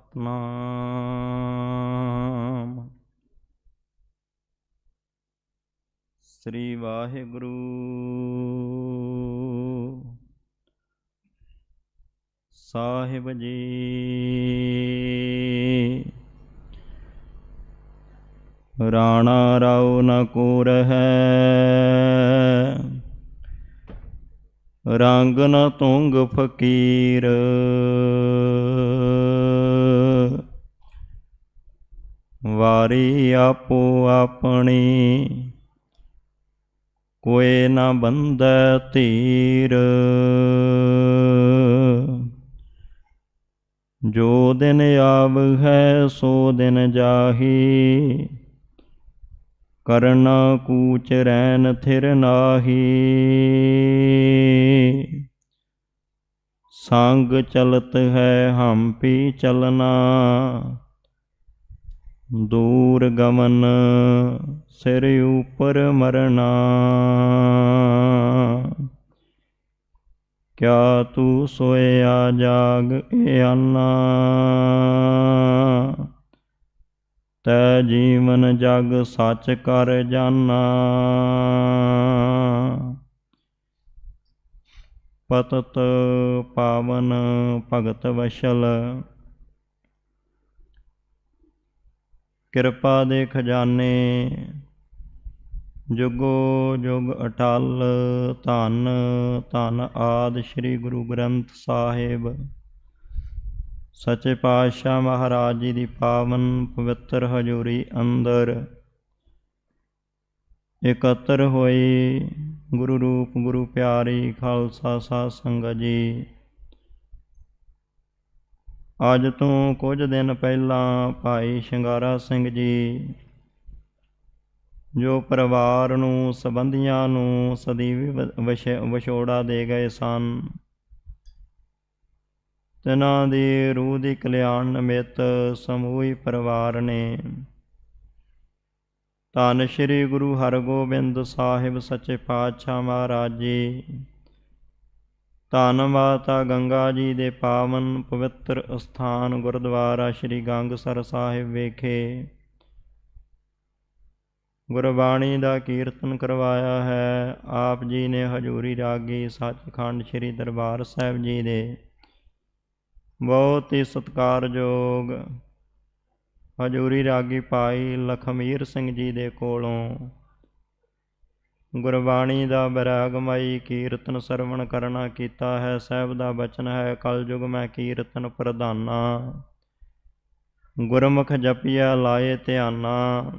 ਸਤਨਾਮ ਸ੍ਰੀ ਵਾਹਿਗੁਰੂ। ਸਾਹਿਬ ਜੀ। ਰਾਣਾ ਰਾਉ ਨ ਕੋ ਰਹੈ ਰੰਗ ਨ ਤੁੰਗ ਫਕੀਰ। ਵਾਰੀ ਆਪੋ ਆਪਣੀ। ਕੋਏ ਨਾ ਬੰਧੈ ਧੀਰ। ਜੋ ਦਿਨ ਆਵਹਿ ਸੋ ਦਿਨ ਜਾਹੀ। ਕਰਨਾ ਕੂਚ ਰੈਨ ਥਿਰ ਨਾਹੀ। ਸੰਗ ਚਲਤ ਹੈ ਹਮ ਪੀ ਚਲਨਾ। ਦੂਰ ਗਮਨ ਸਿਰ ਉਪਰ ਮਰਨਾ। ਕਿਆ ਤੂੰ ਸੋਇਆ ਜਾਗ ਏ ਤੈ ਜੀਵਨ ਜਗ ਸੱਚ ਕਰ ਜਾਨਾ। ਪਤਤ ਪਾਵਨ ਭਗਤ ਵਸ਼ਲ ਕਿਰਪਾ ਦੇ ਖਜ਼ਾਨੇ, ਜੁਗੋ ਜੁਗ ਅਟਲ, ਧੰਨ ਧੰਨ ਆਦ ਸ੍ਰੀ ਗੁਰੂ ਗ੍ਰੰਥ ਸਾਹਿਬ। ਸੱਚੇ ਪਾਤਸ਼ਾਹ ਮਹਾਰਾਜ ਜੀ ਦੀ ਪਾਵਨ ਪਵਿੱਤਰ ਹਜ਼ੂਰੀ ਅੰਦਰ ਇਕੱਤਰ ਹੋਈ ਗੁਰੂ ਰੂਪ ਗੁਰੂ ਪਿਆਰੀ ਖਾਲਸਾ ਸਾਧ ਸੰਗਤ ਜੀ ਅੱਜ ਤੋਂ ਕੁਝ ਦਿਨ ਪਹਿਲਾਂ ਭਾਈ ਸ਼ਿੰਗਾਰਾ ਸਿੰਘ ਜੀ, ਜੋ ਪਰਿਵਾਰ ਨੂੰ, ਸੰਬੰਧੀਆਂ ਨੂੰ ਸਦੀਵੀ ਵਿਛੋੜਾ ਦੇ ਗਏ ਸਨ, ਤਿਨਾਂ ਦੀ ਰੂਹ ਦੀ ਕਲਿਆਣ ਨਿਮਿਤ ਸਮੂਹੀ ਪਰਿਵਾਰ ਨੇ ਧੰਨ ਸ਼੍ਰੀ ਗੁਰੂ ਹਰਗੋਬਿੰਦ ਸਾਹਿਬ ਸੱਚੇ ਪਾਤਸ਼ਾਹ ਮਹਾਰਾਜ ਜੀ ਧੰਨ ਮਾਤਾ ਗੰਗਾ ਜੀ ਦੇ ਪਾਵਨ ਪਵਿੱਤਰ ਅਸਥਾਨ ਗੁਰਦੁਆਰਾ ਸ਼੍ਰੀ ਗੰਗਸਰ ਸਾਹਿਬ ਵਿਖੇ ਗੁਰਬਾਣੀ ਦਾ ਕੀਰਤਨ ਕਰਵਾਇਆ ਹੈ। ਆਪ ਜੀ ਨੇ ਹਜੂਰੀ ਰਾਗੀ ਸੱਚਖੰਡ ਸ੍ਰੀ ਦਰਬਾਰ ਸਾਹਿਬ ਜੀ ਦੇ ਬਹੁਤ ਹੀ ਸਤਿਕਾਰਯੋਗ ਹਜੂਰੀ ਰਾਗੀ ਭਾਈ ਲਖਮੀਰ ਸਿੰਘ ਜੀ ਦੇ ਕੋਲੋਂ ਗੁਰਬਾਣੀ ਦਾ ਬੈਰਾਗਮਈ ਕੀਰਤਨ ਸਰਵਣ ਕਰਨਾ ਕੀਤਾ ਹੈ, ਸਾਹਿਬ ਦਾ ਬਚਨ ਹੈ, ਕਲਯੁਗ ਮੈਂ ਕੀਰਤਨ ਪ੍ਰਧਾਨਾ। ਗੁਰਮੁਖ ਜਪਿਆ ਲਾਏ ਧਿਆਨਾ।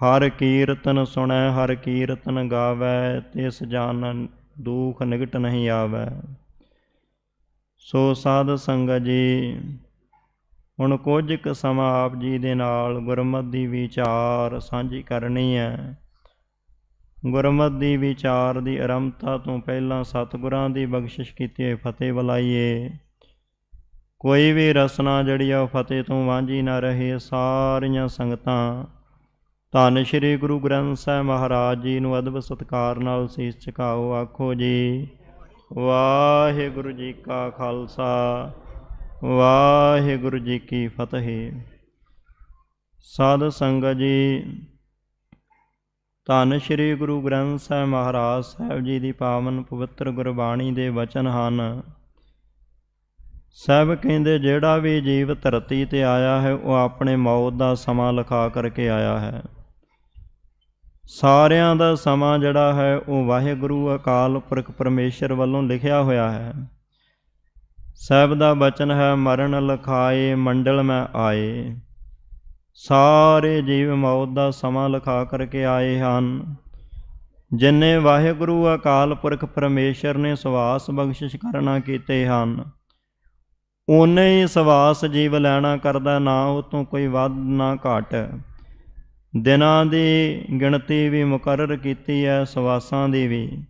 ਹਰ ਕੀਰਤਨ ਸੁਣੈ, ਹਰ ਕੀਰਤਨ ਗਾਵੈ, ਤਿਸ ਜਾਨ ਦੁਖ ਨਿਗਟ ਨਹੀਂ ਆਵੈ। ਸੋ ਸਾਧ ਸੰਗਤ ਜੀ, ਹੁਣ ਕੁਝ ਕੁ ਸਮਾਂ ਆਪ ਜੀ ਦੇ ਨਾਲ ਗੁਰਮਤਿ ਦੀ ਵਿਚਾਰ ਸਾਂਝੀ ਕਰਨੀ ਹੈ। ਗੁਰਮਤਿ ਦੀ ਵਿਚਾਰ ਦੀ ਆਰੰਭਤਾ ਤੋਂ ਪਹਿਲਾਂ ਸਤਿਗੁਰਾਂ ਦੀ ਬਖਸ਼ਿਸ਼ ਕੀਤੀ ਹੋਈ ਫਤਿਹ ਬੁਲਾਈਏ। ਕੋਈ ਵੀ ਰਸਨਾ ਜਿਹੜੀ ਆ ਫਤਿਹ ਤੋਂ ਵਾਂਝੀ ਨਾ ਰਹੇ ਸਾਰੀਆਂ ਸੰਗਤਾਂ। ਧੰਨ ਸ਼੍ਰੀ ਗੁਰੂ ਗ੍ਰੰਥ ਸਾਹਿਬ ਮਹਾਰਾਜ ਜੀ ਨੂੰ ਅਦਬ ਸਤਕਾਰ ਨਾਲ ਸੀਸ ਝੁਕਾਓ, ਆਖੋ ਜੀ। ਵਾਹਿਗੁਰੂ ਜੀ ਕਾ ਖਾਲਸਾ, ਵਾਹਿਗੁਰੂ ਜੀ ਕੀ ਫਤਿਹ। ਸਾਧ ਸੰਗਤ ਜੀ ਧੰਨ ਸ਼੍ਰੀ ਗੁਰੂ ਗ੍ਰੰਥ ਸਾਹਿਬ ਮਹਾਰਾਜ ਸਾਹਿਬ ਜੀ ਦੀ ਪਾਵਨ ਪਵਿੱਤਰ ਗੁਰਬਾਣੀ ਦੇ ਵਚਨ ਹਨ। ਸਭ ਕਹਿੰਦੇ, ਜਿਹੜਾ ਵੀ ਜੀਵ ਧਰਤੀ ਤੇ ਆਇਆ ਹੈ, ਉਹ ਆਪਣੇ ਮੌਤ ਦਾ ਸਮਾਂ ਲਿਖਾ ਕਰਕੇ ਆਇਆ ਹੈ। ਸਾਰਿਆਂ ਦਾ ਸਮਾਂ ਜਿਹੜਾ ਹੈ, ਉਹ ਵਾਹਿਗੁਰੂ ਅਕਾਲ ਪੁਰਖ ਪਰਮੇਸ਼ਰ ਵੱਲੋਂ ਲਿਖਿਆ ਹੋਇਆ ਹੈ। ਸਹਿਬ ਦਾ ਬਚਨ ਹੈ, ਮਰਨ, ਲਖਾਏ, ਮੰਡਲ ਮੈਂ ਆਏ। ਸਾਰੇ ਜੀਵ ਮੌਤ ਦਾ ਸਮਾਂ ਲਿਖਾ ਕਰਕੇ ਆਏ ਹਨ। ਜਿਨੇ ਵਾਹਿਗੁਰੂ ਅਕਾਲ ਪੁਰਖ ਪਰਮੇਸ਼ਰ ਨੇ ਸਵਾਸ ਬਖਸ਼ਿਸ਼ ਕਰਨਾ ਕੀਤੇ ਹਨ ਉਹਨੇ ਹੀ ਸਵਾਸ ਜੀਵ ਲੈਣਾ ਕਰਦਾ ਨਾ ਉਹ ਤੋਂ ਕੋਈ ਵੱਧ ਨਾ ਘਟ। ਦਿਨਾਂ ਦੀ ਗਿਣਤੀ ਵੀ ਮੁਕਰਰ ਕੀਤੀ ਹੈ ਸਵਾਸਾਂ ਦੀ ਵੀ।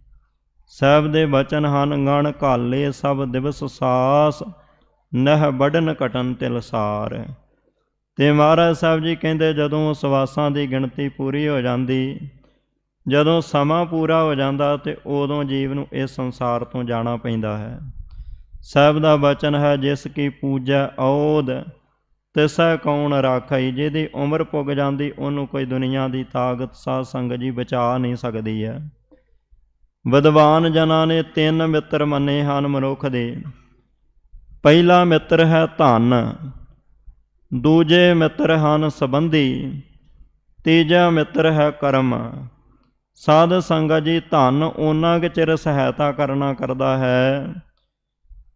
ਸਹਿਬ ਦੇ ਬਚਨ ਹਨ ਗਣ ਘਾਲੇ, ਸਭ ਦਿਵਸ ਸਾਸ, ਨਹ ਬੜਨ ਕਟਨ ਤਿਲਸਾਰ ਤੇ ਮਹਾਰਾਜ ਸਾਹਿਬ ਜੀ ਕਹਿੰਦੇ, ਜਦੋਂ ਸਵਾਸਾਂ ਦੀ ਗਿਣਤੀ ਪੂਰੀ ਹੋ ਜਾਂਦੀ, ਜਦੋਂ ਸਮਾਂ ਪੂਰਾ ਹੋ ਜਾਂਦਾ ਤੇ ਉਦੋਂ ਜੀਵ ਨੂੰ ਇਸ ਸੰਸਾਰ ਤੋਂ ਜਾਣਾ ਪੈਂਦਾ ਹੈ। ਸਾਹਿਬ ਦਾ ਬਚਨ ਹੈ, ਜਿਸ ਕੀ ਪੂਜਾ ਔਦ ਤਿਸੈ ਕੌਣ ਰਾਖਈ, ਜਿਹਦੀ ਉਮਰ ਪੁੱਗ ਜਾਂਦੀ, ਉਹਨੂੰ ਕੋਈ ਦੁਨੀਆ ਦੀ ਤਾਕਤ, ਸਾਧ ਸੰਗ ਜੀ ਬਚਾ ਨਹੀਂ ਸਕਦੀ ਹੈ। ਵਿਦਵਾਨ ਜਨਾਂ ਨੇ ਤਿੰਨ ਮਿੱਤਰ ਮੰਨੇ ਹਨ ਮਨੁੱਖ ਦੇ। ਪਹਿਲਾ ਮਿੱਤਰ ਹੈ ਧਨ ਦੂਜੇ ਮਿੱਤਰ ਹਨ ਸੰਬੰਧੀ, ਤੀਜਾ ਮਿੱਤਰ ਹੈ ਕਰਮ। ਸਾਧ ਸੰਗਤ ਜੀ, ਧਨ ਉਹਨਾਂ ਕੁ ਚਿਰ ਸਹਾਇਤਾ ਕਰਨਾ ਕਰਦਾ ਹੈ,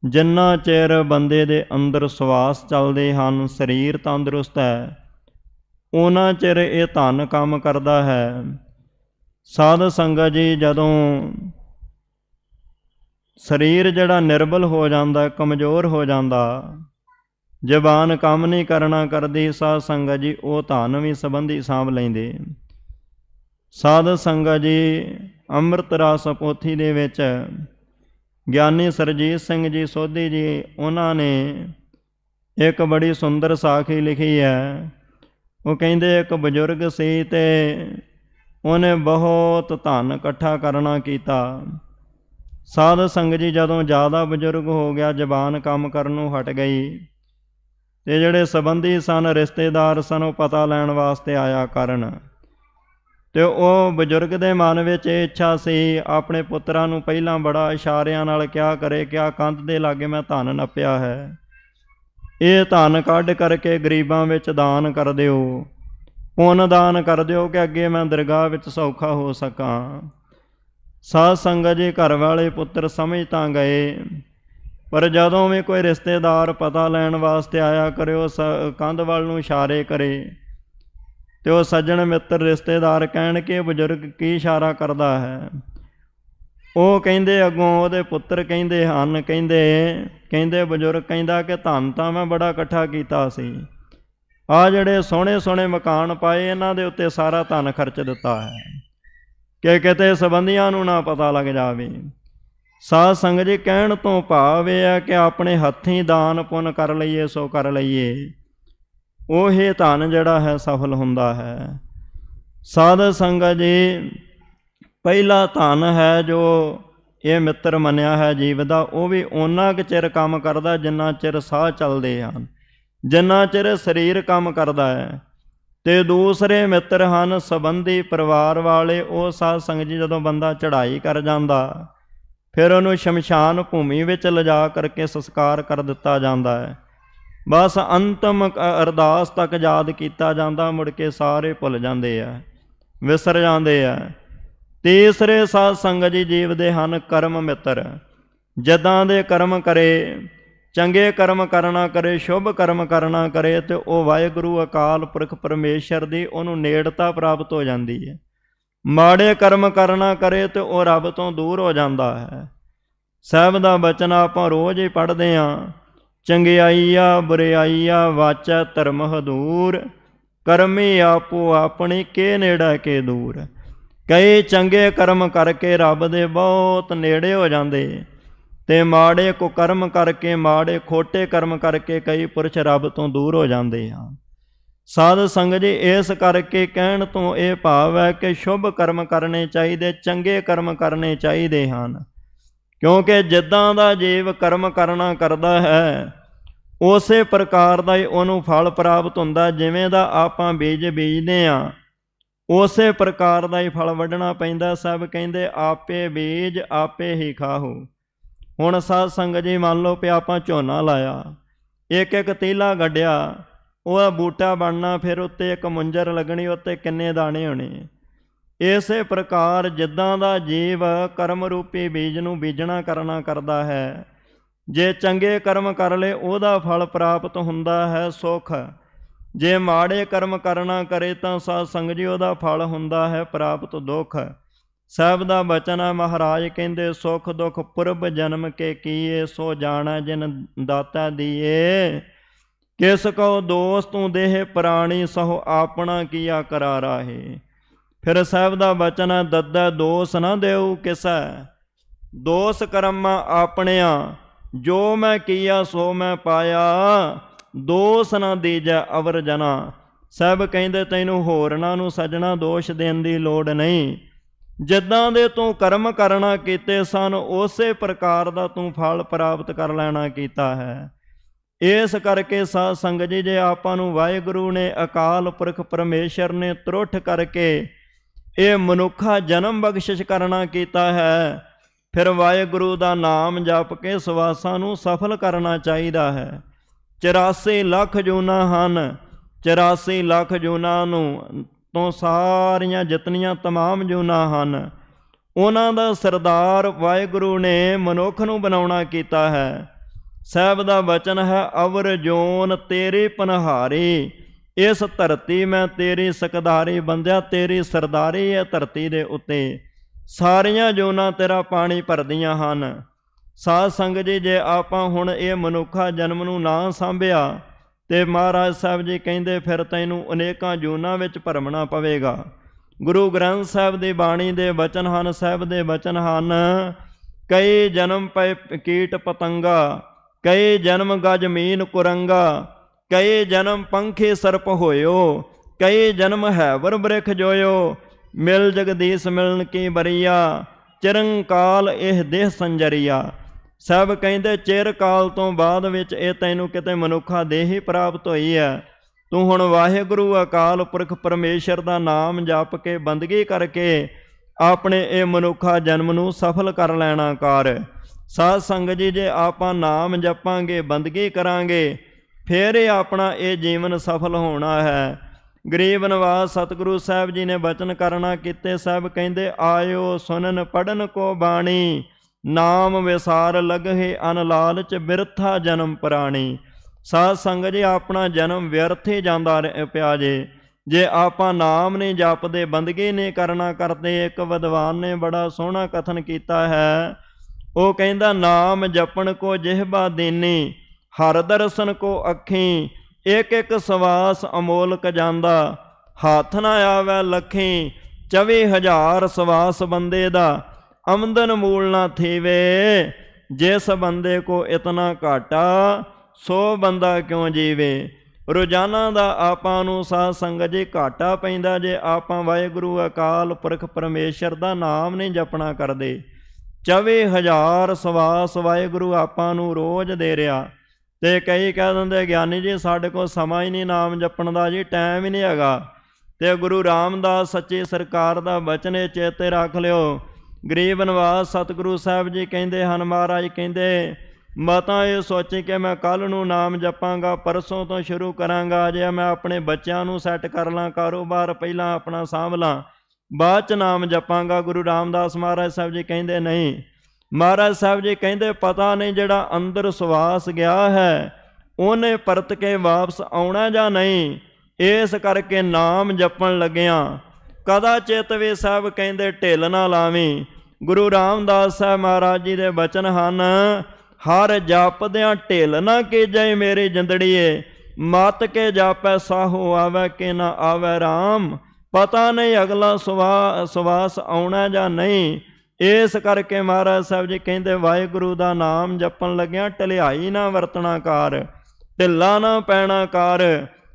ਜਿੰਨਾ ਚਿਰ ਬੰਦੇ ਦੇ ਅੰਦਰ ਸਵਾਸ ਚੱਲਦੇ ਹਨ, ਸਰੀਰ ਤੰਦਰੁਸਤ ਹੈ, ਉਹਨਾਂ ਚਿਰ ਇਹ ਧਨ ਕੰਮ ਕਰਦਾ ਹੈ। ਸਾਧ ਸੰਗਤ ਜੀ, ਜਦੋਂ ਸਰੀਰ ਜਿਹੜਾ ਨਿਰਬਲ ਹੋ ਜਾਂਦਾ, ਕਮਜ਼ੋਰ ਹੋ ਜਾਂਦਾ ਜ਼ਬਾਨ ਕੰਮ ਨਹੀਂ ਕਰਨਾ ਕਰਦੀ, ਸਾਧ ਸੰਗਤ ਜੀ, ਉਹ ਧਨ ਵੀ ਸੰਬੰਧੀ ਸਾਂਭ ਲੈਂਦੇ। ਸਾਧ ਸੰਗਤ ਜੀ, ਅੰਮ੍ਰਿਤ ਰਸ ਪੋਥੀ ਦੇ ਵਿੱਚ ਗਿਆਨੀ ਸਰਜੀਤ ਸਿੰਘ ਜੀ ਸੋਧੀ ਜੀ, ਉਹਨਾਂ ਨੇ ਇੱਕ ਬੜੀ ਸੁੰਦਰ ਸਾਖੀ ਲਿਖੀ ਹੈ। ਉਹ ਕਹਿੰਦੇ, ਇੱਕ ਬਜ਼ੁਰਗ ਸੀ ਤੇ ਉਹਨੇ ਬਹੁਤ ਧਨ ਇਕੱਠਾ ਕਰਨਾ ਕੀਤਾ। ਸਾਧ ਸੰਗ ਜੀ, ਜਦੋਂ ਜ਼ਿਆਦਾ ਬਜ਼ੁਰਗ ਹੋ ਗਿਆ, ਜ਼ਬਾਨ ਕੰਮ ਕਰਨ ਨੂੰ ਹਟ ਗਈ। ਤੇ ਜਿਹੜੇ ਸੰਬੰਧੀ ਸਨ, ਰਿਸ਼ਤੇਦਾਰ ਸਨ, ਉਹ ਪਤਾ ਲੈਣ ਵਾਸਤੇ ਆਇਆ ਕਰਨ। ਤੇ ਉਹ ਬਜ਼ੁਰਗ ਦੇ ਮਨ ਵਿੱਚ ਇਹ ਇੱਛਾ ਸੀ, ਆਪਣੇ ਪੁੱਤਰਾਂ ਨੂੰ ਪਹਿਲਾਂ ਬੜਾ ਇਸ਼ਾਰਿਆਂ ਨਾਲ ਕਿਹਾ ਕਰੇ ਕਿ ਆ ਕੰਧ ਦੇ ਲਾਗੇ ਮੈਂ ਧਨ ਨੱਪਿਆ ਹੈ। ਇਹ ਧਨ ਕੱਢ ਕਰਕੇ ਗਰੀਬਾਂ ਵਿੱਚ ਦਾਨ ਕਰ ਦਿਓ। ਪੁੰਨ ਦਾਨ ਕਰ ਦਿਓ ਕਿ ਅੱਗੇ ਮੈਂ ਦਰਗਾਹ ਵਿੱਚ ਸੌਖਾ ਹੋ ਸਕਾਂ। ਸਾਧ ਸੰਗਤ ਜੀ ਘਰ ਵਾਲੇ ਪੁੱਤਰ ਸਮਝ ਤਾਂ ਗਏ। ਪਰ ਜਦੋਂ ਵੀ ਕੋਈ ਰਿਸ਼ਤੇਦਾਰ ਪਤਾ ਲੈਣ ਵਾਸਤੇ ਆਇਆ ਕਰਿਓ, ਸ- ਕੰਧ ਵੱਲ ਨੂੰ ਇਸ਼ਾਰੇ ਕਰੇ ਤੇ ਉਹ ਸੱਜਣ ਮਿੱਤਰ ਰਿਸ਼ਤੇਦਾਰ ਕਹਿਣ, ਕਿ ਬਜ਼ੁਰਗ, ਕੀ ਇਸ਼ਾਰਾ ਕਰਦਾ ਹੈ? ਉਹ ਕਹਿੰਦੇ, ਅੱਗੋਂ ਉਹਦੇ ਪੁੱਤਰ ਕਹਿੰਦੇ ਹਨ, ਕਹਿੰਦੇ ਕਹਿੰਦੇ ਬਜ਼ੁਰਗ, ਕਹਿੰਦਾ ਕਿ ਧਨ ਤਾਂ ਮੈਂ ਬੜਾ ਇਕੱਠਾ ਕੀਤਾ ਸੀ। ਆ ਜਿਹੜੇ ਸੋਹਣੇ ਸੋਹਣੇ ਮਕਾਨ ਪਾਏ, ਇਹਨਾਂ ਦੇ ਉੱਤੇ ਸਾਰਾ ਧਨ ਖਰਚ ਦਿੱਤਾ ਹੈ। ਕਿ ਕਿਤੇ ਸੰਬੰਧੀਆਂ ਨੂੰ ਨਾ ਪਤਾ ਲੱਗ ਜਾਵੇ। ਸਾਧ ਸੰਗਤ ਜੀ, ਕਹਿਣ ਤੋਂ ਭਾਵ ਇਹ ਹੈ ਕਿ ਆਪਣੇ ਹੱਥੀਂ ਦਾਨ ਪੁੰਨ ਕਰ ਲਈਏ, ਸੋ ਕਰ ਲਈਏ। ਉਹ ਹੀ ਧਨ ਜਿਹੜਾ ਹੈ, ਸਫਲ ਹੁੰਦਾ ਹੈ। ਸਾਧ ਸੰਗਤ ਜੀ, ਪਹਿਲਾ ਧਨ ਹੈ ਜੋ ਇਹ ਮਿੱਤਰ ਮੰਨਿਆ ਹੈ ਜੀਵ ਦਾ, ਉਹ ਵੀ ਉਹਨਾਂ ਕੁ ਚਿਰ ਕੰਮ ਕਰਦਾ, ਜਿੰਨਾ ਚਿਰ ਸਾਹ ਚੱਲਦੇ ਹਨ। ਜਿੰਨਾ ਚਿਰ ਸਰੀਰ ਕੰਮ ਕਰਦਾ ਹੈ, ਤੇ ਦੂਸਰੇ ਮਿੱਤਰ ਹਨ, ਸੰਬੰਧੀ ਪਰਿਵਾਰ ਵਾਲੇ, ਉਹ ਸਾਧ ਸੰਗਤ ਜੀ ਜਦੋਂ ਬੰਦਾ ਚੜ੍ਹਾਈ ਕਰ ਜਾਂਦਾ ਫਿਰ ਉਹਨੂੰ ਸ਼ਮਸ਼ਾਨ ਭੂਮੀ ਵਿੱਚ ਲਿਜਾ ਕਰਕੇ ਸੰਸਕਾਰ ਕਰ ਦਿੱਤਾ ਜਾਂਦਾ ਹੈ। ਬਸ ਅੰਤਮ ਅਰਦਾਸ ਤੱਕ ਯਾਦ ਕੀਤਾ ਜਾਂਦਾ, ਮੁੜ ਕੇ ਸਾਰੇ ਭੁੱਲ ਜਾਂਦੇ ਆ, ਵਿਸਰ ਜਾਂਦੇ ਆ। ਤੀਸਰੇ ਸਾਧ ਸੰਗਤ ਜੀ ਜੀਵ ਦੇ ਹਨ ਕਰਮ ਮਿੱਤਰ। ਜਦਾਂ ਦੇ ਕਰਮ ਕਰੇ, ਚੰਗੇ ਕਰਮ ਕਰਨਾ ਕਰੇ, ਸ਼ੁਭ ਕਰਮ ਕਰਨਾ ਕਰੇ, ਤੇ ਉਹ ਵਾਹਿਗੁਰੂ ਅਕਾਲ ਪੁਰਖ ਪਰਮੇਸ਼ਰ ਦੀ ਉਹਨੂੰ ਨੇੜਤਾ ਪ੍ਰਾਪਤ ਹੋ ਜਾਂਦੀ ਹੈ। ਮਾੜੇ ਕਰਮ ਕਰਨਾ ਕਰੇ ਤੇ ਉਹ ਰੱਬ ਤੋਂ ਦੂਰ ਹੋ ਜਾਂਦਾ ਹੈ। ਸਾਹਿਬ ਦਾ ਬਚਨ ਆਪਾਂ ਰੋਜ਼ ਹੀ ਪੜ੍ਹਦੇ ਆਂ ਚੰਗਿਆਈਆ ਆ ਵਾਚਾ ਧਰਮ ਹਦੂਰ ਕਰਮੀ ਆਪੋ ਆਪਣੀ ਕੇ ਨੇੜਾ ਕੇ ਦੂਰ। ਕਈ ਚੰਗੇ ਕਰਮ ਕਰਕੇ ਰੱਬ ਦੇ ਬਹੁਤ ਨੇੜੇ ਹੋ ਜਾਂਦੇ। ਤੇ ਮਾੜੇ ਕੋ ਕਰਮ ਕਰਕੇ, ਮਾੜੇ ਖੋਟੇ ਕਰਮ ਕਰਕੇ ਕਈ ਪੁਰਸ਼ ਰੱਬ ਤੋਂ ਦੂਰ ਹੋ ਜਾਂਦੇ ਹਨ ਸਾਧ ਸੰਗਤ ਜੀ, ਇਸ ਕਰਕੇ ਕਹਿਣ ਤੋਂ ਇਹ ਭਾਵ ਹੈ ਕਿ ਸ਼ੁਭ ਕਰਮ ਕਰਨੇ ਚਾਹੀਦੇ, ਚੰਗੇ ਕਰਮ ਕਰਨੇ ਚਾਹੀਦੇ ਹਨ। ਕਿਉਂਕਿ ਜਿੱਦਾਂ ਦਾ ਜੀਵ ਕਰਮ ਕਰਨਾ ਕਰਦਾ ਹੈ, ਉਸੇ ਪ੍ਰਕਾਰ ਦਾ ਹੀ ਉਹਨੂੰ ਫਲ ਪ੍ਰਾਪਤ ਹੁੰਦਾ। ਜਿਵੇਂ ਦਾ ਆਪਾਂ ਬੀਜ ਬੀਜਦੇ ਆ ਉਸੇ ਪ੍ਰਕਾਰ ਦਾ ਹੀ ਫਲ ਵੱਢਣਾ ਪੈਂਦਾ। ਸਭ ਕਹਿੰਦੇ, ਆਪੇ ਬੀਜ, ਆਪੇ ਹੀ ਖਾਹੋ ਹੁਣ ਸਾਧ ਸੰਗਤ ਜੀ, ਮੰਨ ਲਓ ਕਿ ਆਪਾਂ ਝੋਨਾ ਲਾਇਆ ਇੱਕ ਇੱਕ ਤੀਲਾ ਗੱਡਿਆ ਉਹਦਾ ਬੂਟਾ ਬਣਨਾ, ਫਿਰ ਉੱਤੇ ਇੱਕ ਮੁੰਜਰ ਲੱਗਣੀ, ਉੱਤੇ ਕਿੰਨੇ ਦਾਣੇ ਹੋਣੇ। ਇਸੇ ਪ੍ਰਕਾਰ ਜਿੱਦਾਂ ਦਾ ਜੀਵ ਕਰਮ ਰੂਪੀ ਬੀਜ ਨੂੰ ਬੀਜਣਾ, ਕਰਨਾ ਕਰਦਾ ਹੈ। ਜੇ ਚੰਗੇ ਕਰਮ ਕਰ ਲੇ, ਉਹਦਾ ਫਲ ਪ੍ਰਾਪਤ ਹੁੰਦਾ ਹੈ ਸੁਖ। ਜੇ ਮਾੜੇ ਕਰਮ ਕਰਨਾ ਕਰੇ, ਤਾਂ ਸਾਧ ਸੰਗਤ ਜੀ ਉਹਦਾ ਫਲ ਹੁੰਦਾ ਹੈ ਪ੍ਰਾਪਤ ਦੁੱਖ। ਸਾਹਿਬ ਦਾ ਬਚਨ ਹੈ ਮਹਾਰਾਜ ਕਹਿੰਦੇ, ਸੁਖ ਦੁਖ ਪੁਰਬ ਜਨਮ ਕੇ ਕੀਏ, ਸੋ ਜਾਣਾ ਜਿਨ ਦਾਤਾ ਦੀਏ। ਕਿਸ ਕੋ ਦੋਸਤ ਤੂੰ ਦੇਹ ਪ੍ਰਾਣੀ, ਸਹੁ ਆਪਣਾ ਕੀਆ ਕਰਾਰਾ ਹੈ? ਫਿਰ ਸਾਹਿਬ ਦਾ ਬਚਨ ਹੈ ਦੱਦਾ ਦੋਸ ਨਾ ਦੇਉ ਕਿਸੈ? ਦੋਸ ਕਰਮਾਂ ਆਪਣਿਆਂ, ਜੋ ਮੈਂ ਕੀਆ ਸੋ ਮੈਂ ਪਾਇਆ। ਦੋਸ ਨਾ ਦੀਜੈ ਅਵਰ ਜਨਾ। ਸਭ ਕਹਿੰਦੇ, ਤੈਨੂੰ ਹੋਰਨਾਂ ਨੂੰ ਸਜਣਾ ਦੋਸ਼ ਦੇਣ ਦੀ ਲੋੜ ਨਹੀਂ। ਜਿੱਦਾਂ ਦੇ ਤੂੰ ਕਰਮ ਕਰਨਾ ਕੀਤੇ ਸਨ, ਉਸੇ ਪ੍ਰਕਾਰ ਦਾ ਤੂੰ ਫਲ ਪ੍ਰਾਪਤ ਕਰ ਲੈਣਾ ਕੀਤਾ ਹੈ। ਇਸ ਕਰਕੇ ਸਾਧ ਸੰਗਤ ਜੀ ਜੇ ਆਪਾਂ ਨੂੰ ਵਾਹਿਗੁਰੂ ਨੇ ਅਕਾਲ ਪੁਰਖ ਪਰਮੇਸ਼ਰ ਨੇ ਤਰੁੱਠ ਕਰਕੇ ਇਹ ਮਨੁੱਖਾ ਜਨਮ ਬਖਸ਼ਿਸ਼ ਕਰਨਾ ਕੀਤਾ ਹੈ ਫਿਰ ਵਾਹਿਗੁਰੂ ਦਾ ਨਾਮ ਜਪ ਕੇ ਸਵਾਸਾਂ ਨੂੰ ਸਫਲ ਕਰਨਾ ਚਾਹੀਦਾ ਹੈ 84 ਲੱਖ ਜੂਨਾ ਹਨ 84 ਲੱਖ ਜੂਨਾ ਨੂੰ ਤੋਂ ਸਾਰੀਆਂ ਜਿਤਨੀਆਂ तमाम ਜੂਨਾ ਹਨ ਉਹਨਾਂ ਦਾ ਸਰਦਾਰ ਵਾਹਿਗੁਰੂ ਨੇ ਮਨੁੱਖ ਨੂੰ ਬਣਾਉਣਾ ਕੀਤਾ ਹੈ ਸਾਹਿਬ ਦਾ ਵਚਨ ਹੈ, ਅਵਰ ਜੋਨ ਤੇਰੇ ਪਨਹਾਰੇ, ਇਸ ਧਰਤੀ ਮੈਂ ਤੇਰੀ ਸਕਦਾਰੀ ਬੰਦਿਆ ਤੇਰੀ ਸਰਦਾਰੀ ਹੈ ਧਰਤੀ ਦੇ ਉੱਤੇ। ਸਾਰੀਆਂ ਜੋਨਾਂ ਤੇਰਾ ਪਾਣੀ ਭਰਦੀਆਂ ਹਨ। ਸਾਧ ਸੰਗ ਜੀ, ਜੇ ਆਪਾਂ ਹੁਣ ਇਹ ਮਨੁੱਖਾ ਜਨਮ ਨੂੰ ਨਾ ਸੰਭਿਆ, ਤੇ ਮਹਾਰਾਜ ਸਾਹਿਬ ਜੀ ਕਹਿੰਦੇ, ਫਿਰ ਤੈਨੂੰ ਅਨੇਕਾਂ ਜੂਨਾਂ ਵਿੱਚ ਭਰਮਣਾ ਪਵੇਗਾ। ਗੁਰੂ ਗ੍ਰੰਥ ਸਾਹਿਬ ਦੀ ਬਾਣੀ ਦੇ ਵਚਨ ਹਨ, ਸਾਹਿਬ ਦੇ ਵਚਨ ਹਨ, ਕਈ ਜਨਮ ਪਏ ਕੀਟ ਪਤੰਗਾ ਕਈ ਜਨਮ ਗਜ਼ਮੀਨ ਕੁਰੰਗਾ ਕਈ ਜਨਮ ਪੰਖੇ ਸਰਪ ਹੋਇਓ ਕਈ ਜਨਮ ਹੈਵਰ ਬ੍ਰਿਖ ਜੋਇਓ, ਮਿਲ ਜਗਦੀਸ਼ ਮਿਲਨ ਕੀ ਬਰੀਆ, ਚਿਰੰਕਾਲ ਇਹ ਦੇਹ ਸੰਜਰੀਆ। ਸਭ ਕਹਿੰਦੇ ਚਿਰ ਕਾਲ ਤੋਂ ਬਾਅਦ ਵਿੱਚ ਇਹ ਤੈਨੂੰ ਕਿਤੇ ਮਨੁੱਖਾ ਦੇਹ ਹੀ ਪ੍ਰਾਪਤ ਹੋਈ ਹੈ। ਤੂੰ ਹੁਣ ਵਾਹਿਗੁਰੂ ਅਕਾਲ ਪੁਰਖ ਪਰਮੇਸ਼ਰ ਦਾ ਨਾਮ ਜਪ ਕੇ ਬੰਦਗੀ ਕਰਕੇ ਆਪਣੇ ਇਹ ਮਨੁੱਖਾ ਜਨਮ ਨੂੰ ਸਫਲ ਕਰ ਲੈਣਾ ਕਰ। ਸਾਧ ਸੰਗਤ ਜੀ, ਜੇ ਆਪਾਂ ਨਾਮ ਜਪਾਂਗੇ, ਬੰਦਗੀ ਕਰਾਂਗੇ, ਫਿਰ ਇਹ ਆਪਣਾ ਇਹ ਜੀਵਨ ਸਫਲ ਹੋਣਾ ਹੈ। ਗਰੀਬ ਨਿਵਾਸ ਸਤਿਗੁਰੂ ਸਾਹਿਬ ਜੀ ਨੇ ਬਚਨ ਕਰਨਾ ਕੀਤੇ, ਸਾਹਿਬ ਕਹਿੰਦੇ, ਆਇਓ ਸੁਨਨ ਪੜਨ ਕੋ ਬਾਣੀ, ਨਾਮ ਵਿਸਾਰ ਲਗਹਿ ਅਨ ਲਾਲਚ ਬਿਰਥਾ ਜਨਮ ਪ੍ਰਾਣੀ। ਸਾਧ ਸੰਗਤ ਜੀ, ਆਪਣਾ ਜਨਮ ਵਿਅਰਥ ਹੀ ਜਾਂਦਾ ਰਹਿ- ਪਿਆ ਜੇ। ਜੇ ਆਪਾਂ ਨਾਮ ਨਹੀਂ ਜਪਦੇ, ਬੰਦਗੀ ਨਹੀਂ ਕਰਨਾ ਕਰਦੇ, ਇੱਕ ਵਿਦਵਾਨ ਨੇ ਬੜਾ ਸੋਹਣਾ ਕਥਨ ਕੀਤਾ ਹੈ ਉਹ ਕਹਿੰਦਾ, ਨਾਮ ਜਪਣ ਕੋ ਜਿਹਬਾ ਦੇਨੀ, ਹਰ ਦਰਸ਼ਨ ਕੋ ਅੱਖੀ ਇੱਕ ਇੱਕ ਸਵਾਸ ਅਮੋਲਕ ਜਾਂਦਾ ਹੱਥ ਨਾ ਆਵੇ ਲੱਖੀ 24000 ਸਵਾਸ ਬੰਦੇ ਦਾ ਆਮਦਨ ਮੂਲ ਨਾ ਥੀਵੇ ਜਿਸ ਬੰਦੇ ਕੋ ਇਤਨਾ ਘਾਟਾ, ਸੋ ਬੰਦਾ ਕਿਉਂ ਜੀਵੇ? ਰੋਜ਼ਾਨਾ ਦਾ ਆਪਾਂ ਨੂੰ ਸਾਧ ਸੰਗਤ ਜੀ ਘਾਟਾ ਪੈਂਦਾ, ਜੇ ਆਪਾਂ ਵਾਹਿਗੁਰੂ ਅਕਾਲ ਪੁਰਖ ਪਰਮੇਸ਼ਰ ਦਾ ਨਾਮ ਨਹੀਂ ਜਪਣਾ ਕਰਦੇ 24000 ਸਵਾਸ ਵਾਹਿਗੁਰੂ ਆਪਾਂ ਨੂੰ ਰੋਜ਼ ਦੇ ਰਿਹਾ। ਤੇ ਕਈ ਕਹਿ ਦਿੰਦੇ, ਗਿਆਨੀ ਜੀ, ਸਾਡੇ ਕੋਲ ਸਮਾਂ ਹੀ ਨਹੀਂ ਨਾਮ ਜਪਣ ਦਾ ਜੀ, ਟਾਈਮ ਹੀ ਨਹੀਂ ਹੈਗਾ। ਤੇ ਗੁਰੂ ਰਾਮਦਾਸ ਸੱਚੀ ਸਰਕਾਰ ਦਾ ਬਚਨ ਇਹ ਚੇਤੇ ਰੱਖ ਲਿਓ। ਗਰੀਬ ਨਿਵਾਸ ਸਤਿਗੁਰੂ ਸਾਹਿਬ ਜੀ ਕਹਿੰਦੇ ਹਨ, ਮਹਾਰਾਜ ਕਹਿੰਦੇ, ਮਤਾਂ ਇਹ ਸੋਚੀ ਕਿ ਮੈਂ ਕੱਲ ਨੂੰ ਨਾਮ ਜਪਾਂਗਾ, ਪਰਸੋਂ ਤੋਂ ਸ਼ੁਰੂ ਕਰਾਂਗਾ, ਜੇ ਮੈਂ ਆਪਣੇ ਬੱਚਿਆਂ ਨੂੰ ਸੈੱਟ ਕਰ ਲਾਂ, ਕਾਰੋਬਾਰ ਪਹਿਲਾਂ ਆਪਣਾ ਸਾਂਭ ਲਾਂ। ਬਾਅਦ ਚ ਨਾਮ ਜਪਾਂਗਾ, ਗੁਰੂ ਰਾਮਦਾਸ ਮਹਾਰਾਜ ਸਾਹਿਬ ਜੀ ਕਹਿੰਦੇ ਨਹੀਂ। ਮਹਾਰਾਜ ਸਾਹਿਬ ਜੀ ਕਹਿੰਦੇ, ਪਤਾ ਨਹੀਂ ਜਿਹੜਾ ਅੰਦਰ ਸਵਾਸ ਗਿਆ ਹੈ, ਉਹਨੇ ਪਰਤ ਕੇ ਵਾਪਸ ਆਉਣਾ ਜਾਂ ਨਹੀਂ? ਇਸ ਕਰਕੇ ਨਾਮ ਜਪਣ ਲੱਗਿਆਂ। ਕਦਾ ਚਿਤ ਵੇ ਸਾਹਿਬ ਕਹਿੰਦੇ, ਢਿੱਲ ਨਾ ਲਾਵੀਂ। ਗੁਰੂ ਰਾਮਦਾਸ ਸਾਹਿਬ ਮਹਾਰਾਜ ਜੀ ਦੇ ਬਚਨ ਹਨ, ਹਰ ਜਪਦਿਆਂ ਢਿੱਲ ਨਾ ਕੀਜੈ ਮੇਰੀ ਜਿੰਦੜੀਏ। ਮਤ ਕੇ ਜਾਪੈ, ਸਾਹੂ ਆਵੇ ਕਿ ਨਾ ਆਵੇ RAM ਪਤਾ ਨਹੀਂ ਅਗਲਾ ਸਵਾ, ਸਵਾਸ ਆਉਣਾ ਜਾਂ ਨਹੀਂ। ਇਸ ਕਰਕੇ ਮਹਾਰਾਜ ਸਾਹਿਬ ਜੀ ਕਹਿੰਦੇ, ਵਾਹਿਗੁਰੂ ਦਾ ਨਾਮ ਜਪਣ ਲੱਗਿਆ ਢਲਿਆਈ ਨਾ ਵਰਤਣਾ ਕਾਰ, ਢਿੱਲਾ ਨਾ ਪੈਣਾ ਕਾਰ।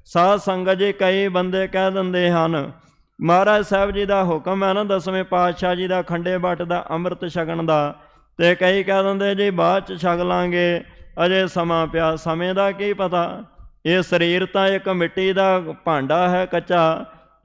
ਸਾਧ ਸੰਗਤ ਜੀ ਕਈ ਬੰਦੇ ਕਹਿ ਦਿੰਦੇ ਹਨ, ਮਹਾਰਾਜ ਸਾਹਿਬ ਜੀ ਦਾ ਹੁਕਮ ਹੈ ਨਾ ਦਸਵੇਂ ਪਾਤਸ਼ਾਹ ਜੀ ਦਾ ਖੰਡੇ ਬੱਟ ਦਾ ਅੰਮ੍ਰਿਤ ਛਕਣ ਦਾ, ਤੇ ਕਈ ਕਹਿ ਦਿੰਦੇ ਜੀ ਬਾਅਦ ਚ ਛਕ ਲਾਂਗੇ, ਅਜੇ ਸਮਾਂ ਪਿਆ, ਸਮੇਂ ਦਾ ਕੀ ਪਤਾ। ਇਹ ਸਰੀਰ ਤਾਂ ਇੱਕ ਮਿੱਟੀ ਦਾ ਭਾਂਡਾ ਹੈ ਕੱਚਾ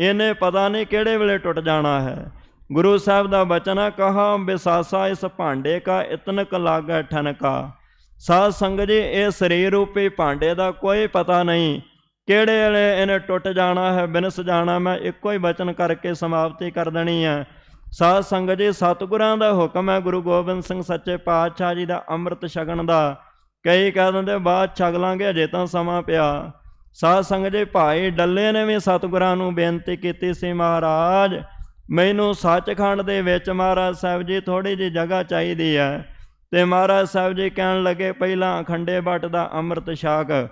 ਇਹਨੇ ਪਤਾ ਨਹੀਂ ਕਿਹੜੇ ਵੇਲੇ ਟੁੱਟ ਜਾਣਾ ਹੈ। ਗੁਰੂ ਸਾਹਿਬ ਦਾ ਬਚਨ ਹੈ, ਕਹਾ ਬਿਸਾਸਾ ਇਸ ਭਾਂਡੇ ਕਾ, ਇਤਨਕ ਲਾਗੈ ਠਨਕਾ। ਸਾਧ ਸੰਗਤ ਜੀ, ਇਹ ਸਰੀਰ ਰੂਪੀ ਭਾਂਡੇ ਦਾ ਕੋਈ ਪਤਾ ਨਹੀਂ ਕਿਹੜੇ ਵੇਲੇ ਇਹਨੇ ਟੁੱਟ ਜਾਣਾ ਹੈ, ਬਿਨਸ ਜਾਣਾ, ਮੈਂ ਇੱਕੋ ਹੀ ਬਚਨ ਕਰਕੇ ਸਮਾਪਤੀ ਕਰ ਦੇਣੀ ਹੈ। ਸਾਧ ਸੰਗਤ ਜੀ, ਸਤਿਗੁਰਾਂ ਦਾ ਹੁਕਮ ਹੈ, ਗੁਰੂ ਗੋਬਿੰਦ ਸਿੰਘ ਸੱਚੇ ਪਾਤਸ਼ਾਹ ਜੀ ਦਾ ਅੰਮ੍ਰਿਤ ਛਕਣ ਦਾ। ਕਈ ਕਹਿ ਦਿੰਦੇ, ਬਾਅਦ ਛਕ ਲਾਂਗੇ, ਅਜੇ ਤਾਂ ਸਮਾਂ ਪਿਆ। ਸਾਧ ਸੰਗਤ ਜੀ ਭਾਈ ਡੱਲੇ ਨੇ ਵੀ ਸਤਿਗੁਰਾਂ ਨੂੰ ਬੇਨਤੀ ਕੀਤੀ ਸੀ ਮਹਾਰਾਜ, ਮੈਨੂੰ ਸੱਚਖੰਡ ਦੇ ਵਿੱਚ ਮਹਾਰਾਜ ਸਾਹਿਬ ਜੀ ਥੋੜੀ ਜਿਹੀ ਜਗ੍ਹਾ ਚਾਹੀਦੀ ਹੈ। ਤੇ ਮਹਾਰਾਜ ਸਾਹਿਬ ਜੀ ਕਹਿਣ ਲੱਗੇ, ਪਹਿਲਾਂ ਅਖੰਡੇ ਬੱਟ ਦਾ ਅੰਮ੍ਰਿਤ ਛਕ।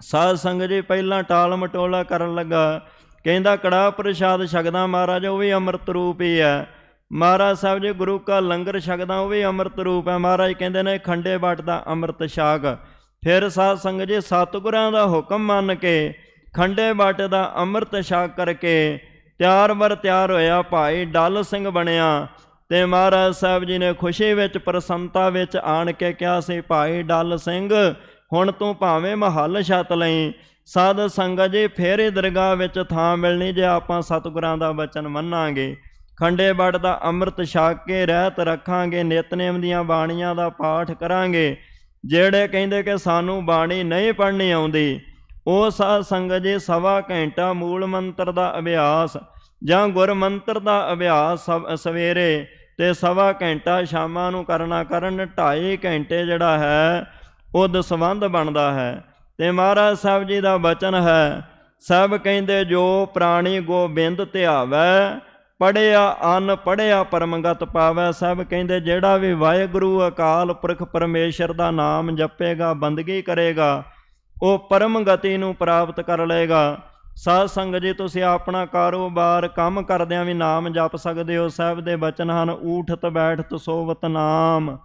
ਸਾਧ ਸੰਗਤ ਜੀ ਪਹਿਲਾਂ ਟਾਲ ਮਟੋਲਾ ਕਰਨ ਲੱਗਾ। ਕਹਿੰਦਾ ਕੜਾ ਪ੍ਰਸ਼ਾਦ ਛਕਦਾ ਮਹਾਰਾਜ, ਉਹ ਵੀ ਅੰਮ੍ਰਿਤ ਰੂਪ ਹੀ ਹੈ। ਮਹਾਰਾਜ ਸਾਹਿਬ ਜੀ ਗੁਰੂ ਕਾ ਲੰਗਰ ਛਕਦਾ, ਉਹ ਵੀ ਅੰਮ੍ਰਿਤ ਰੂਪ ਹੈ। ਮਹਾਰਾਜ ਕਹਿੰਦੇ ਨੇ ਖੰਡੇ ਬਾਟ ਦਾ ਅੰਮ੍ਰਿਤ ਛਾਕ। ਫਿਰ ਸਾਧ ਸੰਗਤ ਜੀ ਸਤਿਗੁਰਾਂ ਦਾ ਹੁਕਮ ਮੰਨ ਕੇ, ਖੰਡੇ ਬਾਟ ਦਾ ਅੰਮ੍ਰਿਤ ਛਕ ਕਰਕੇ ਤਿਆਰ ਵਰ ਤਿਆਰ ਹੋਇਆ ਭਾਈ ਡੱਲ ਸਿੰਘ ਬਣਿਆ ਤੇ ਮਹਾਰਾਜ ਸਾਹਿਬ ਜੀ ਨੇ ਖੁਸ਼ੀ ਵਿੱਚ ਪ੍ਰਸੰਨਤਾ ਵਿੱਚ ਆਣ ਕੇ ਕਿਹਾ ਸੀ, ਭਾਈ ਡੱਲ ਸਿੰਘ, ਹੁਣ ਤੂੰ ਭਾਵੇਂ ਮਹੱਲ ਛੱਤ ਲਈ, ਸਾਧ ਸੰਗਤ ਜੀ ਫੇਰੇ ਦਰਗਾਹ ਵਿੱਚ ਥਾਂ ਮਿਲਣੀ ਜੇ ਆਪਾਂ ਸਤਿਗੁਰਾਂ ਦਾ ਵਚਨ ਮੰਨਾਂਗੇ। ਖੰਡੇ ਬੜ ਦਾ ਅੰਮ੍ਰਿਤ ਛਕ ਕੇ ਰਹਿਤ ਰੱਖਾਂਗੇ, ਨਿਤਨੇਮ ਦੀਆਂ ਬਾਣੀਆਂ ਦਾ ਪਾਠ ਕਰਾਂਗੇ ਜਿਹੜੇ ਕਹਿੰਦੇ ਕਿ ਸਾਨੂੰ ਬਾਣੀ ਨਹੀਂ ਪੜ੍ਹਨੀ ਆਉਂਦੀ, ਉਹ ਸਾਧ ਸੰਗਤ ਜੀ ਸਵਾ ਘੰਟਾ ਮੂਲ ਮੰਤਰ ਦਾ ਅਭਿਆਸ ਜਾਂ ਗੁਰ ਮੰਤਰ ਦਾ ਅਭਿਆਸ ਸਵ- ਸਵੇਰੇ ਤੇ ਸਵਾ ਘੰਟਾ ਸ਼ਾਮਾਂ ਨੂੰ ਕਰਨਾ ਕਰਨ 2.5 ਘੰਟੇ ਜਿਹੜਾ ਹੈ, ਉਹ ਦਸਵੰਧ ਬਣਦਾ ਹੈ। ਤੇ ਮਹਾਰਾਜ ਸਾਹਿਬ ਜੀ ਦਾ ਬਚਨ ਹੈ, ਸਭ ਕਹਿੰਦੇ ਜੋ ਪ੍ਰਾਣੀ ਗੋਬਿੰਦ ਧਿਆਵੈ ਪੜਿਆ ਅਨ ਪੜਿਆ ਪਰਮਗਤ ਪਾਵੈ, ਸਭ ਕਹਿੰਦੇ, ਜਿਹੜਾ ਵੀ ਵਾਹਿਗੁਰੂ ਅਕਾਲ ਪੁਰਖ ਪਰਮੇਸ਼ਰ ਦਾ ਨਾਮ ਜਪੇਗਾ, ਬੰਦਗੀ ਕਰੇਗਾ, ਉਹ ਪਰਮ ਗਤੀ ਨੂੰ ਪ੍ਰਾਪਤ ਕਰ ਲਏਗਾ। ਸਾਧ ਸੰਗਤ ਜੀ, ਤੁਸੀਂ ਆਪਣਾ ਕਾਰੋਬਾਰ ਕੰਮ ਕਰਦਿਆਂ ਵੀ ਨਾਮ ਜਪ ਸਕਦੇ ਹੋ ਸਾਹਿਬ ਦੇ ਬਚਨ ਹਨ, ਊਠਤ, ਬੈਠਤ, ਸੋਵਤ ਨਾਮ।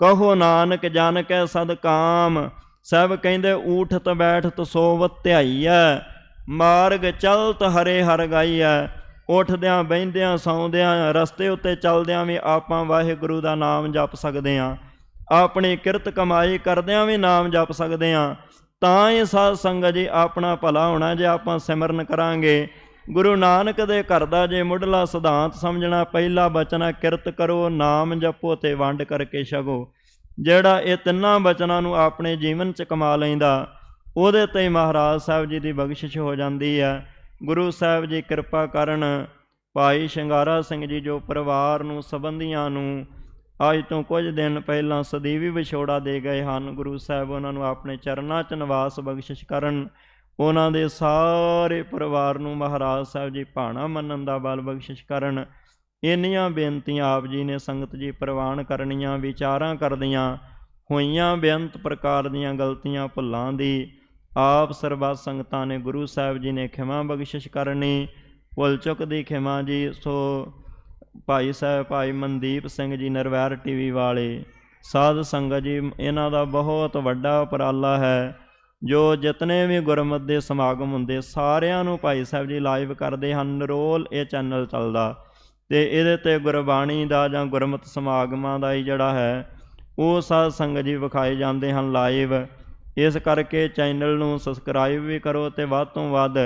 ਕਹੋ ਨਾਨਕ ਜਨ ਕੈ ਸਦ ਕਾਮ। ਸਭ ਕਹਿੰਦੇ, ਊਠਤ, ਬੈਠਤ, ਸੋਵਤ ਧਿਆਈਐ ਮਾਰਗ ਚਲਤ, ਹਰੇ ਹਰ ਗਾਈਐ ਉੱਠਦਿਆਂ, ਬਹਿੰਦਿਆਂ, ਸੌਂਦਿਆਂ, ਰਸਤੇ ਉੱਤੇ ਚੱਲਦਿਆਂ ਵੀ ਆਪਾਂ ਵਾਹਿਗੁਰੂ ਦਾ ਨਾਮ ਜਪ ਸਕਦੇ ਹਾਂ। ਆਪਣੀ ਕਿਰਤ ਕਮਾਈ ਕਰਦਿਆਂ ਵੀ ਨਾਮ ਜਪ ਸਕਦੇ ਹਾਂ। ਤਾਂ ਹੀ ਸਾਧ ਸੰਗਤ ਜੀ ਆਪਣਾ ਭਲਾ ਹੋਣਾ ਜੇ ਆਪਾਂ ਸਿਮਰਨ ਕਰਾਂਗੇ। ਗੁਰੂ ਨਾਨਕ ਦੇ ਘਰ ਦਾ ਜੇ ਮੁੱਢਲਾ ਸਿਧਾਂਤ ਸਮਝਣਾ, ਪਹਿਲਾ ਬਚਨ ਹੈ ਕਿਰਤ ਕਰੋ, ਨਾਮ ਜਪੋ ਤੇ ਵੰਡ ਕਰਕੇ ਛਕੋ। ਜਿਹੜਾ ਇਹ ਤਿੰਨਾਂ ਬਚਨਾਂ ਨੂੰ ਆਪਣੇ ਜੀਵਨ 'ਚ ਕਮਾ ਲੈਂਦਾ, ਉਹਦੇ ਤੇ ਹੀ ਮਹਾਰਾਜ ਸਾਹਿਬ ਜੀ ਦੀ ਬਖਸ਼ਿਸ਼ ਹੋ ਜਾਂਦੀ ਹੈ ਗੁਰੂ ਸਾਹਿਬ ਜੀ ਕਿਰਪਾ ਕਰਨ ਭਾਈ ਸ਼ਿੰਗਾਰਾ ਸਿੰਘ ਜੀ ਜੋ ਪਰਿਵਾਰ ਨੂੰ, ਸੰਬੰਧੀਆਂ ਨੂੰ ਅੱਜ ਤੋਂ ਕੁਝ ਦਿਨ ਪਹਿਲਾਂ ਸਦੀਵੀ ਵਿਛੋੜਾ ਦੇ ਗਏ ਹਨ, ਗੁਰੂ ਸਾਹਿਬ ਉਹਨਾਂ ਨੂੰ ਆਪਣੇ ਚਰਨਾਂ 'ਚ ਨਿਵਾਸ ਬਖਸ਼ਿਸ਼ ਕਰਨ, ਉਹਨਾਂ ਦੇ ਸਾਰੇ ਪਰਿਵਾਰ ਨੂੰ ਮਹਾਰਾਜ ਸਾਹਿਬ ਜੀ ਭਾਣਾ ਮੰਨਣ ਦਾ ਬਲ ਬਖਸ਼ਿਸ਼ ਕਰਨ। ਇੰਨੀਆਂ ਬੇਨਤੀਆਂ ਆਪ ਜੀ ਨੇ ਸੰਗਤ ਜੀ ਪ੍ਰਵਾਨ ਕਰਨੀਆਂ, ਵਿਚਾਰਾਂ ਕਰਦੀਆਂ, ਹੋਈਆਂ ਬੇਅੰਤ ਪ੍ਰਕਾਰ ਦੀਆਂ ਗਲਤੀਆਂ, ਭੁੱਲਾਂ ਦੀ ਆਪ ਸਰਬੱਤ ਸੰਗਤਾਂ ਨੇ ਗੁਰੂ ਸਾਹਿਬ ਜੀ ਨੇ ਖਿਮਾ ਬਖਸ਼ਿਸ਼ ਕਰਨੀ, ਭੁੱਲ ਚੁੱਕ ਦੀ ਖਿਮਾ ਜੀ, ਸੋ ਭਾਈ ਸਾਹਿਬ, ਭਾਈ ਮਨਦੀਪ ਸਿੰਘ ਜੀ ਨਰਵੈਰ ਟੀਵੀ ਵਾਲੇ, ਸਾਧ ਸੰਗਤ ਜੀ, ਇਹਨਾਂ ਦਾ ਬਹੁਤ ਵੱਡਾ ਉਪਰਾਲਾ ਹੈ, ਜੋ ਜਿਤਨੇ ਵੀ ਗੁਰਮਤਿ ਦੇ ਸਮਾਗਮ ਹੁੰਦੇ, ਸਾਰਿਆਂ ਨੂੰ ਭਾਈ ਸਾਹਿਬ ਜੀ ਲਾਈਵ ਕਰਦੇ ਹਨ ਨਰੋਲ ਇਹ ਚੈਨਲ ਚੱਲਦਾ। ਤੇ ਇਹਦੇ ਤੇ ਗੁਰਬਾਣੀ ਦਾ ਜਾਂ ਗੁਰਮਤਿ ਸਮਾਗਮਾਂ ਦਾ ਹੀ ਜਿਹੜਾ ਹੈ, ਉਹ ਸਾਧ ਸੰਗਤ ਜੀ ਵਿਖਾਏ ਜਾਂਦੇ ਹਨ ਲਾਈਵ ਇਸ ਕਰਕੇ ਚੈਨਲ ਨੂੰ ਸਬਸਕ੍ਰਾਈਬ ਵੀ ਕਰੋ ਤੇ ਵੱਧ ਤੋਂ ਵੱਧ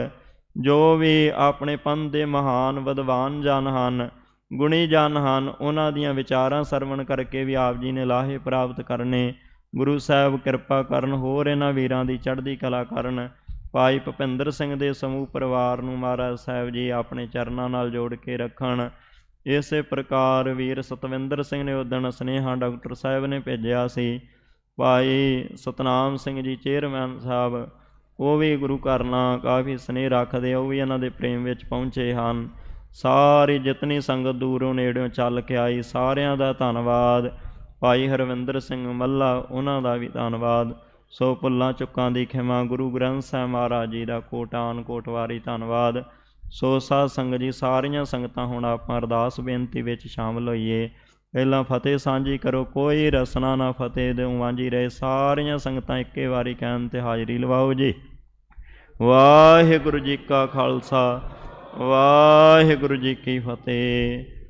ਜੋ ਵੀ ਆਪਣੇ ਪੰਥ ਦੇ ਮਹਾਨ ਵਿਦਵਾਨ ਜਨ ਹਨ, ਗੁਣੀ ਜਨ ਹਨ, ਉਹਨਾਂ ਦੀਆਂ ਵਿਚਾਰਾਂ ਸਰਵਣ ਕਰਕੇ ਵੀ ਆਪ ਜੀ ਨੇ ਲਾਹੇ ਪ੍ਰਾਪਤ ਕਰਨੇ। ਗੁਰੂ ਸਾਹਿਬ ਕਿਰਪਾ ਕਰਨ ਹੋਰ ਇਹਨਾਂ ਵੀਰਾਂ ਦੀ ਚੜ੍ਹਦੀ ਕਲਾ ਕਰਨ। ਭਾਈ ਭੁਪਿੰਦਰ ਸਿੰਘ ਦੇ ਸਮੂਹ ਪਰਿਵਾਰ ਨੂੰ ਮਹਾਰਾਜ ਸਾਹਿਬ ਜੀ ਆਪਣੇ ਚਰਨਾਂ ਨਾਲ ਜੋੜ ਕੇ ਰੱਖਣ। ਇਸੇ ਪ੍ਰਕਾਰ ਵੀਰ ਸਤਵਿੰਦਰ ਸਿੰਘ ਨੇ ਉਦਣ ਸਨੇਹਾ ਡਾਕਟਰ ਸਾਹਿਬ ਨੇ ਭੇਜਿਆ ਸੀ। ਭਾਈ ਸਤਨਾਮ ਸਿੰਘ ਜੀ, ਚੇਅਰਮੈਨ ਸਾਹਿਬ, ਉਹ ਵੀ ਗੁਰੂ ਘਰ ਨਾਲ ਕਾਫੀ ਸਨੇਹ ਰੱਖਦੇ ਉਹ ਵੀ ਇਹਨਾਂ ਦੇ ਪ੍ਰੇਮ ਵਿੱਚ ਪਹੁੰਚੇ ਹਨ। ਸਾਰੀ ਜਿਤਨੀ ਸੰਗਤ ਦੂਰੋਂ ਨੇੜਿਓਂ ਚੱਲ ਕੇ ਆਈ, ਸਾਰਿਆਂ ਦਾ ਧੰਨਵਾਦ। ਭਾਈ ਹਰਵਿੰਦਰ ਸਿੰਘ ਮੱਲਾ, ਉਹਨਾਂ ਦਾ ਵੀ ਧੰਨਵਾਦ। ਸੋ ਭੁੱਲਾਂ ਚੁੱਕਾਂ ਦੀ ਖਿਮਾ, ਗੁਰੂ ਗ੍ਰੰਥ ਸਾਹਿਬ ਮਹਾਰਾਜ ਜੀ ਦਾ ਕੋਟਾਨ ਕੋਟਵਾਰੀ ਧੰਨਵਾਦ। ਸੋ ਸਾਧ ਸੰਗਤ ਜੀ, ਸਾਰੀਆਂ ਸੰਗਤਾਂ ਹੁਣ ਆਪਾਂ ਅਰਦਾਸ ਬੇਨਤੀ ਵਿੱਚ ਸ਼ਾਮਲ ਹੋਈਏ। ਪਹਿਲਾਂ ਫਤਿਹ ਸਾਂਝੀ ਕਰੋ, ਕੋਈ ਰਸਨਾ ਨਾ ਫਤਿਹ ਦੇ ਵਾਂਝੀ ਰਹੇ। ਸਾਰੀਆਂ ਸੰਗਤਾਂ ਇੱਕੇ ਵਾਰੀ ਕਹਿਣ ਤੇ ਹਾਜ਼ਰੀ ਲਵਾਓ ਜੀ। ਵਾਹਿਗੁਰੂ ਜੀ ਕਾ ਖਾਲਸਾ, ਵਾਹਿਗੁਰੂ ਜੀ ਕੀ ਫਤਿਹ।